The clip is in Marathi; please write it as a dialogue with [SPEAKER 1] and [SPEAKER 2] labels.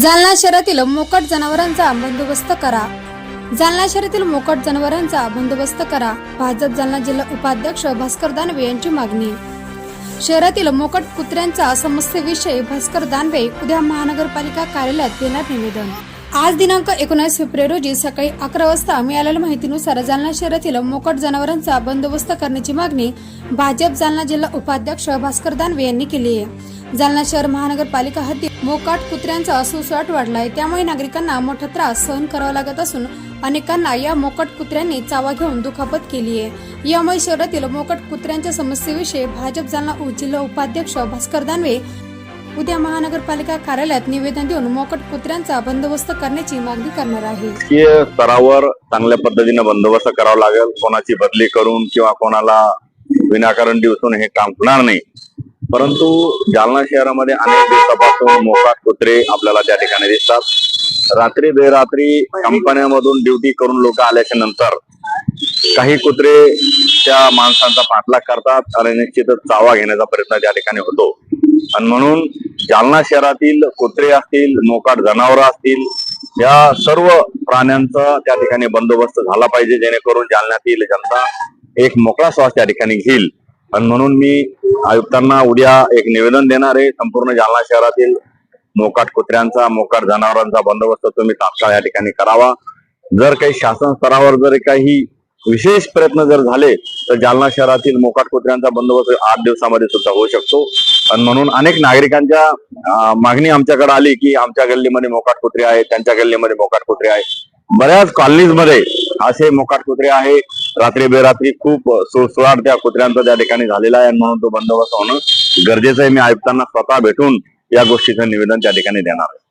[SPEAKER 1] जालना शहरातील मोकट जनावरांचा बंदोबस्त करा. जालना शहरातील मोकट जनावरांचा बंदोबस्त करा. भाजप जालना जिल्हा उपाध्यक्ष भास्कर दानवे यांची मागणी. शहरातील मोकट कुत्र्यांचा समस्येविषयी भास्कर दानवे उद्या महानगरपालिका कार्यालयात देणार निवेदन. आज दिनांक एकोणीस फेब्रुवारी रोजी सकाळी अकरा वाजता मिळालेल्या माहितीनुसार जालना शहरातील मोकट जनावरांचा बंदोबस्त करण्याची मागणी भाजप जालना जिल्हा उपाध्यक्ष भास्कर दानवे यांनी केली आहे. जालना शहर महानगरपालिका हद्दीत मोकाट कुत्र्यांचा सुसाट वाढलाय. त्यामुळे नागरिकांना मोठा त्रास सहन करावा लागत असून अनेकांना या मोकट कुत्र्यांनी चावा घेऊन दुखापत केली आहे यामुळे शहरातील मोकट कुत्र्यांच्या समस्येविषयी भाजप जालना जिल्हा उपाध्यक्ष भास्कर दानवे उद्या महानगरपालिका कार्यालयात निवेदन देऊन मोकट कुत्र्यांचा बंदोबस्त करण्याची मागणी करणार आहे.
[SPEAKER 2] स्तरावर चांगल्या पद्धतीने बंदोबस्त करावा लागेल. कोणाची बदली करून किंवा कोणाला विनाकारण दिवसून हे काम होणार नाही. परंतु जालना शहरामध्ये अनेक दिवसापासून मोकाट कुत्रे आपल्याला त्या ठिकाणी दिसतात. रात्री बेरात्री कंपन्यामधून ड्युटी करून लोक आल्याच्यानंतर काही कुत्रे त्या माणसांचा पाठलाग करतात आणि निश्चितच चावा घेण्याचा प्रयत्न त्या ठिकाणी होतो. आणि म्हणून जालना शहरातील कुत्रे असतील मोकाट जनावरं असतील या सर्व प्राण्यांचा त्या ठिकाणी बंदोबस्त झाला पाहिजे जेणेकरून जालन्यातील जनता एक मोकळा श्वास त्या ठिकाणी घेईल. आणि म्हणून मी आयुक्तांना उद्या एक निवेदन देणार आहे. संपूर्ण जालना शहरातील मोकाट कुत्र्यांचा मोकाट जनावरांचा बंदोबस्त तुम्ही तात्काळ या ठिकाणी करावा. जर काही शासन स्तरावर जर काही विशेष प्रयत्न जर झाले तर जालना शहरातील मोकाट कुत्र्यांचा बंदोबस्त आठ दिवसामध्ये सुद्धा होऊ शकतो. आणि म्हणून अनेक नागरिकांच्या मागणी आमच्याकडे आली की आमच्या गल्लीमध्ये मोकाट कुत्रे आहेत त्यांच्या गल्लीमध्ये मोकाट कुत्रे आहेत. बऱ्याच कॉलनीजमध्ये असे मोकाट कुत्रे आहे रात्री बेरात्री खूप सुळसुळाट त्या कुत्र्यांचा त्या ठिकाणी झालेला आहे आणि म्हणून तो बंदोबस्त होणं गरजेचं आहे. मी आयुक्तांना स्वतः भेटून या गोष्टीचं निवेदन त्या ठिकाणी देणार आहे.